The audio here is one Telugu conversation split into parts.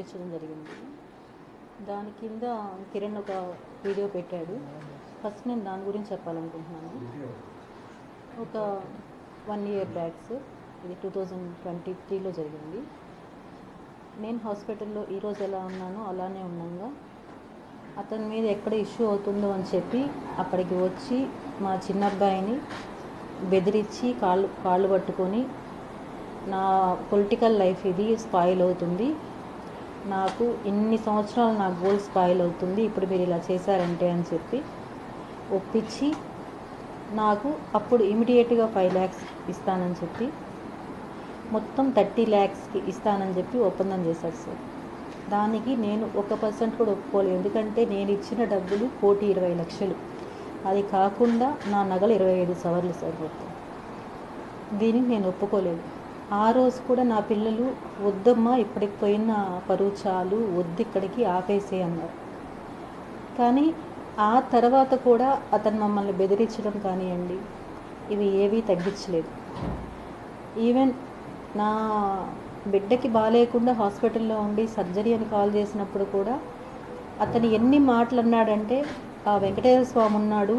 పంపించడం జరిగింది. దాని కింద కిరణ్ ఒక వీడియో పెట్టాడు. ఫస్ట్ నేను దాని గురించి చెప్పాలనుకుంటున్నాను. ఒక వన్ ఇయర్ బ్యాక్స్ ఇది టూ థౌజండ్ ట్వంటీ త్రీలో జరిగింది. నేను హాస్పిటల్లో ఈరోజు ఎలా ఉన్నానో అలానే ఉన్నాగా అతని మీద ఎక్కడ ఇష్యూ అవుతుందో అని చెప్పి అక్కడికి వచ్చి మా చిన్న అబ్బాయిని బెదిరించి కాళ్ళు కాళ్ళు పట్టుకొని నా పొలిటికల్ లైఫ్ ఇది స్పాయిల్ అవుతుంది. నాకు ఇన్ని సంవత్సరాలు నా గోల్ స్పాయిల్ అవుతుంది ఇప్పుడు మీరు ఇలా చేశారంటే అని చెప్పి ఒప్పించి నాకు అప్పుడు ఇమీడియట్గా ఫైవ్ ల్యాక్స్ ఇస్తానని చెప్పి మొత్తం థర్టీ ల్యాక్స్కి ఇస్తానని చెప్పి ఒప్పందం చేశారు సార్. దానికి నేను ఒక పర్సెంట్ కూడా ఒప్పుకోలేదు. ఎందుకంటే నేను ఇచ్చిన డబ్బులు కోటి ఇరవై లక్షలు. అది కాకుండా నా నగలు ఇరవై ఐదు సవర్లు సార్ మొత్తం. దీనికి నేను ఒప్పుకోలేదు. ఆ రోజు కూడా నా పిల్లలు వద్దమ్మా ఇప్పటికి పోయిన పరువు చాలు వద్దు ఇక్కడికి ఆపేసే అన్నారు. కానీ ఆ తర్వాత కూడా అతను మమ్మల్ని బెదిరించడం కానివ్వండి ఇవి ఏవీ తగ్గించలేదు. ఈవెన్ నా బిడ్డకి బాగాలేకుండా హాస్పిటల్లో ఉండి సర్జరీ అని కాల్ చేసినప్పుడు కూడా అతను ఎన్ని మాటలు అన్నాడంటే ఆ వెంకటేశ్వర స్వామి ఉన్నాడు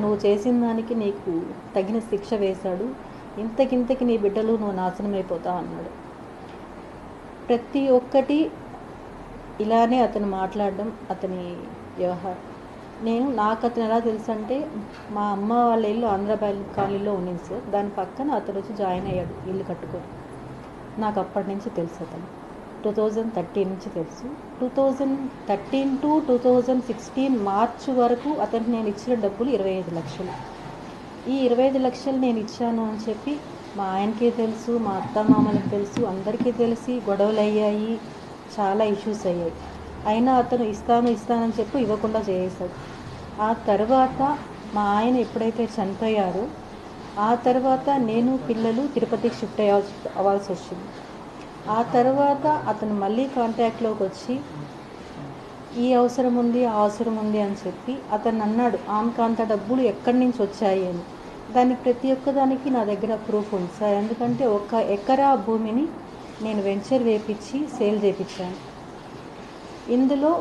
నువ్వు చేసిన దానికి నీకు తగిన శిక్ష వేశాడు ఇంతకింతకి నీ బిడ్డలు నువ్వు నాశనం అయిపోతా అన్నాడు. ప్రతి ఒక్కటి ఇలానే అతను మాట్లాడడం అతని వ్యవహారం. నేను నాకు అతను ఎలా తెలుసు అంటే మా అమ్మ వాళ్ళ ఇల్లు ఆంధ్రబాయ్ కాలనీలో ఉండింది సార్. దాని పక్కన అతను వచ్చి జాయిన్ అయ్యాడు ఇల్లు కట్టుకొని. నాకు అప్పటి నుంచి తెలుసు అతను. టూ థౌజండ్ థర్టీన్ నుంచి తెలుసు. Two thousand thirteen to two thousand sixteen March వరకు అతనికి నేను ఇచ్చిన డబ్బులు ఇరవై ఐదు లక్షలు. ఈ ఇరవై ఐదు లక్షలు నేను ఇచ్చాను అని చెప్పి మా ఆయనకి తెలుసు మా అత్తమామలకి తెలుసు అందరికీ తెలిసి గొడవలు అయ్యాయి చాలా ఇష్యూస్ అయ్యాయి. అయినా అతను ఇస్తాను ఇస్తానని చెప్పి ఇవ్వకుండా చేసేసాడు. ఆ తర్వాత మా ఆయన ఎప్పుడైతే చనిపోయారో ఆ తర్వాత నేను పిల్లలు తిరుపతికి షిఫ్ట్ అవ్వాల్సి అవ్వాల్సి వచ్చింది. ఆ తర్వాత అతను మళ్ళీ కాంటాక్ట్లోకి వచ్చి ఈ అవసరం ఉంది ఆ అవసరం ఉంది అని చెప్పి అతను అన్నాడు ఆమెకు అంత డబ్బులు ఎక్కడి నుంచి వచ్చాయి అని? దానికి ప్రతి ఒక్క దానికి నా దగ్గర ప్రూఫ్ ఉంది సార్. ఎందుకంటే ఒక ఎకరా భూమిని నేను వెంచర్ వేపించి సేల్ చేపించాను. ఇందులో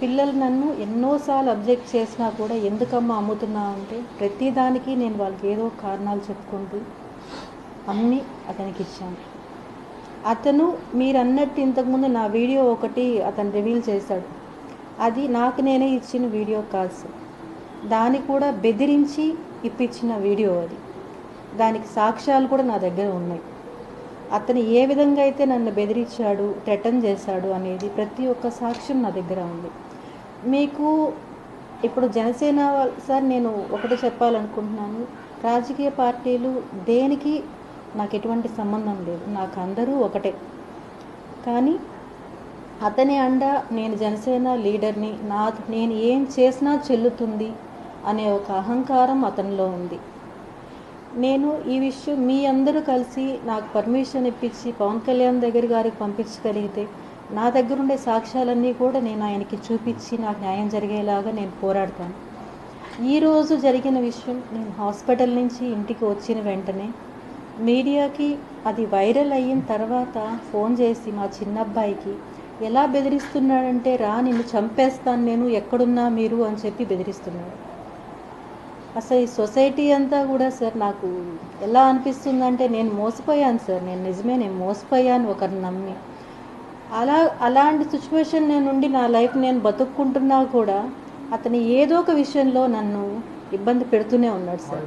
పిల్లలు నన్ను ఎన్నోసార్లు అబ్జెక్ట్ చేసినా కూడా ఎందుకమ్మా అమ్ముతున్నా అంటే ప్రతిదానికి నేను వాళ్ళకి ఏదో కారణాలు చెప్పుకుంటూ అమ్మి అతనికి ఇచ్చాను. అతను మీరు అన్నట్టు ఇంతకుముందు నా వీడియో ఒకటి అతను రివీల్ చేశాడు. అది నాకు నేనే ఇచ్చిన వీడియో కాల్స్. దాన్ని కూడా బెదిరించి ఇప్పించిన వీడియో అది. దానికి సాక్ష్యాలు కూడా నా దగ్గర ఉన్నాయి. అతను ఏ విధంగా అయితే నన్ను బెదిరించాడు థ్రెటన్ చేశాడు అనేది ప్రతి ఒక్క సాక్ష్యం నా దగ్గర ఉంది. మీకు ఇప్పుడు జనసేన సార్ నేను ఒకటి చెప్పాలనుకుంటున్నాను. రాజకీయ పార్టీలు దేనికి నాకు ఎటువంటి సంబంధం లేదు. నాకు అందరూ ఒకటే. కానీ అతని అండ నేను జనసేన లీడర్ని నా నేను ఏం చేసినా చెల్లుతుంది అనే ఒక అహంకారం అతనిలో ఉంది. నేను ఈ విషయం మీ అందరూ కలిసి నాకు పర్మిషన్ ఇప్పించి పవన్ కళ్యాణ్ దగ్గర గారికి పంపించగలిగితే నా దగ్గర ఉండే సాక్ష్యాలన్నీ కూడా నేను ఆయనకి చూపించి నాకు న్యాయం జరిగేలాగా నేను పోరాడతాను. ఈరోజు జరిగిన విషయం నేను హాస్పిటల్ నుంచి ఇంటికి వచ్చిన వెంటనే మీడియాకి అది వైరల్ అయిన తర్వాత ఫోన్ చేసి మా చిన్నబ్బాయికి ఎలా బెదిరిస్తున్నాడంటే రా నిన్ను చంపేస్తాను నేను ఎక్కడున్నా మీరు అని చెప్పి బెదిరిస్తున్నాడు. అసలు ఈ సొసైటీ అంతా కూడా సార్ నాకు ఎలా అనిపిస్తుందంటే నేను మోసపోయాను సార్. నేను నిజమే నేను మోసపోయాను ఒకరిని నమ్మి. అలా అలాంటి సిచ్యువేషన్ నేను ఉండి నా లైఫ్ నేను బతుక్కుంటున్నా కూడా అతను ఏదో ఒక విషయంలో నన్ను ఇబ్బంది పెడుతూనే ఉన్నాడు సార్.